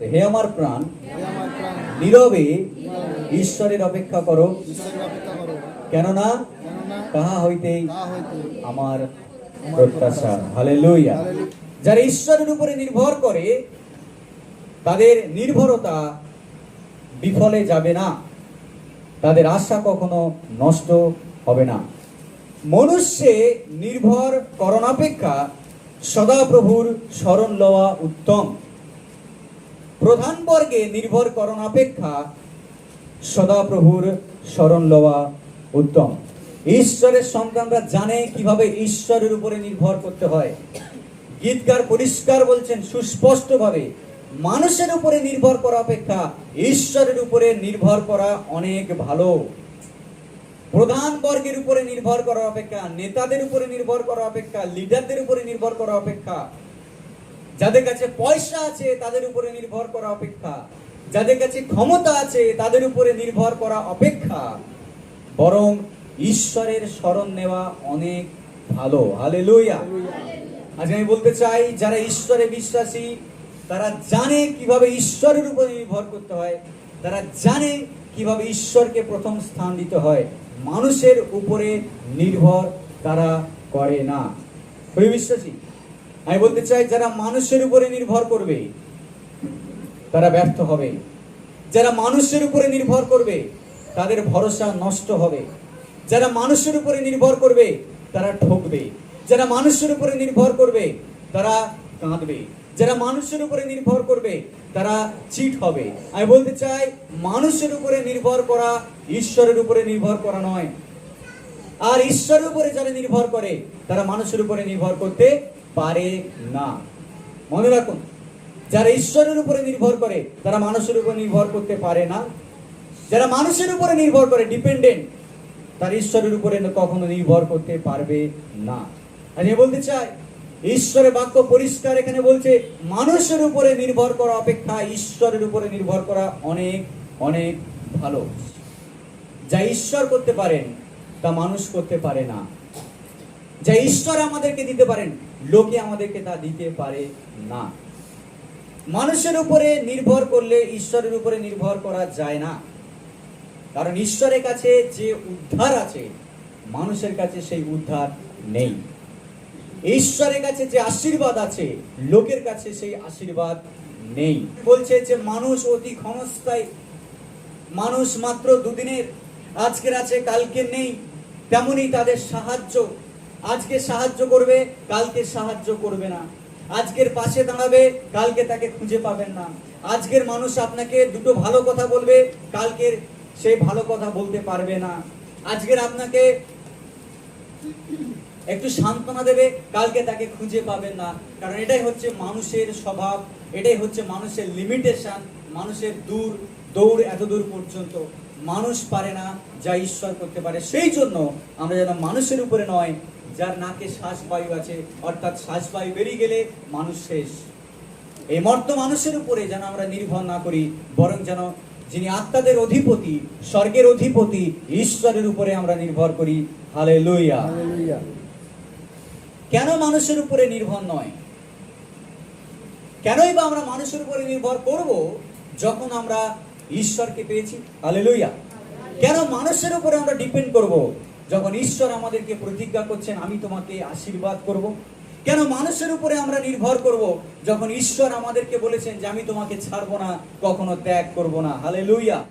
হে আমার প্রাণ নীরবে ঈশ্বরের অপেক্ষা করো। কেননা তাহা হইতেই হইতে আমার প্রত্যাশা। হালেলুয়া। যারা ঈশ্বরের উপরে নির্ভর করে তাদের নির্ভরতা বিফলে যাবে না। তাদের আশা কখনো নষ্ট হবে না। মনুষ্যে নির্ভর করণাপেক্ষা সদাপ্রভুর স্মরণ লওয়া উত্তম। প্রধান বর্গে নির্ভর করণ অপেক্ষা সদাপ্রভুর স্মরণ লওয়া উত্তম। ঈশ্বরের সন্তানরা জানে কীভাবে ঈশ্বরের উপরে নির্ভর করতে হয়। গীতকার পরিষ্কার বলছেন, সুস্পষ্টভাবে মানুষের উপরে নির্ভর করা অপেক্ষা ঈশ্বরের উপরে নির্ভর করা অনেক ভালো। প্রধান বর্গের উপরে নির্ভর করা অপেক্ষা, নেতাদের উপরে নির্ভর করা অপেক্ষা লিডারদের উপরে নির্ভর করা অপেক্ষা যাদের কাছে পয়সা আছে, তাদের উপরে নির্ভর করা অপেক্ষা। যাদের কাছে ক্ষমতা আছে, তাদের উপরে নির্ভর করা অপেক্ষা। বরং ঈশ্বরের স্মরণ নেওয়া অনেক ভালো। হালে লইয়া আজ আমি বলতে চাই, যারা ঈশ্বরে বিশ্বাসী, তারা জানে কীভাবে ঈশ্বরের উপরে নির্ভর করতে হয়। তারা জানে কীভাবে ঈশ্বরকে প্রথম স্থান দিতে হয়। মানুষের উপরে নির্ভর তারা করে না। বিশ্বাসী আমি বলতে চাই, যারা মানুষের উপরে নির্ভর করবে, তারা ব্যর্থ হবে। যারা মানুষের উপরে নির্ভর করবে, তাদের ভরসা নষ্ট হবে। যারা মানুষের উপরে নির্ভর করবে, তারা ঠকবে। যারা মানুষের উপরে নির্ভর করবে, তারা কাঁদবে। যারা মানুষের উপরে নির্ভর করবে, তারা চিট হবে। আমি বলতে চাই, মানুষের উপরে নির্ভর করা ঈশ্বরের উপরে নির্ভর করা নয়। আর ঈশ্বরের উপরে যারা নির্ভর করে, তারা মানুষের উপরে নির্ভর করতে পারে না। মনে রাখুন, যারা ঈশ্বরের উপরে নির্ভর করে, তারা মানুষের উপর নির্ভর করতে পারে না। যারা মানুষের উপরে নির্ভর করে, ডিপেন্ডেন্ট, তার ঈশ্বরের উপরে কখনো নির্ভর করতে পারবে না। আমি বলতে চাই, ঈশ্বরের বাক্য পরিষ্কার এখানে বলছে, মানুষের উপরে নির্ভর করা অপেক্ষা ঈশ্বরের উপরে নির্ভর করা অনেক অনেক ভালো। যা ঈশ্বর করতে পারেন তা মানুষ করতে পারে না। যা ঈশ্বর আমাদেরকে দিতে পারেন, লোকে আমাদেরকে তা দিতে পারে না। মানুষের উপরে নির্ভর করলে ঈশ্বরের উপরে নির্ভর করা যায় না। কারণ ঈশ্বরের কাছে যে উদ্ধার আছে, মানুষের কাছে সেই উদ্ধার নেই। ঈশ্বরের কাছে যে আশীর্বাদ আছে, লোকের কাছে সেই আশীর্বাদ নেই। বলছে যে মানুষ অতি ক্ষণস্থায়ী, মানুষ মাত্র দুদিনের আজকের আছে কালকে নেই। তেমনি তাদের সাহায্য। আজকে সাহায্য করবে, কালকে সাহায্য করবে না। আজকের পাশে দাঁড়াবে, কালকে তাকে খুঁজে পাবেন না। আজকের মানুষ আপনাকে দুটো ভালো কথা বলবে, কালকের সেই ভালো কথা বলতে পারবে না। আজকের আপনাকে একটু সান্ত্বনা দেবে, কালকে তাকে খুঁজে পাবেন না। কারণ এটাই হচ্ছে মানুষের স্বভাব, এটাই হচ্ছে মানুষের লিমিটেশন মানুষের দূর। দৌড় এত দূর পর্যন্ত মানুষ পারে না যা ঈশ্বর করতে পারে। সেই জন্য আমরা যেন মানুষের উপরে নয় যার নাকে শ্বাসবায়ু আছে অর্থাৎ শ্বাসবায়ু বেরিয়ে গেলে মানুষ শেষ। এই মর্ত মানুষের উপরে যেন আমরা নির্ভর না করি বরং যেন যিনি আত্মাদের অধিপতি স্বর্গের অধিপতি ঈশ্বরের উপরে আমরা নির্ভর করি। হালে লইয়া কেন মানুষের উপরে নির্ভর নয়? কেনই বা আমরা মানুষের উপরে নির্ভর করব যখন আমরা ঈশ্বরকে পেয়েছি। হালেলুইয়া কেন মানুষের উপরে আমরা ডিপেন্ড করব? যখন ঈশ্বর আমাদেরকে প্রতিজ্ঞা করছেন, আমি তোমাকে আশীর্বাদ করব। কেন মানুষের উপরে আমরা নির্ভর করব? যখন ঈশ্বর আমাদেরকে বলেছেন যে, আমি তোমাকে ছাড়বো না, কখনো ত্যাগ করব না। হালেলুইয়া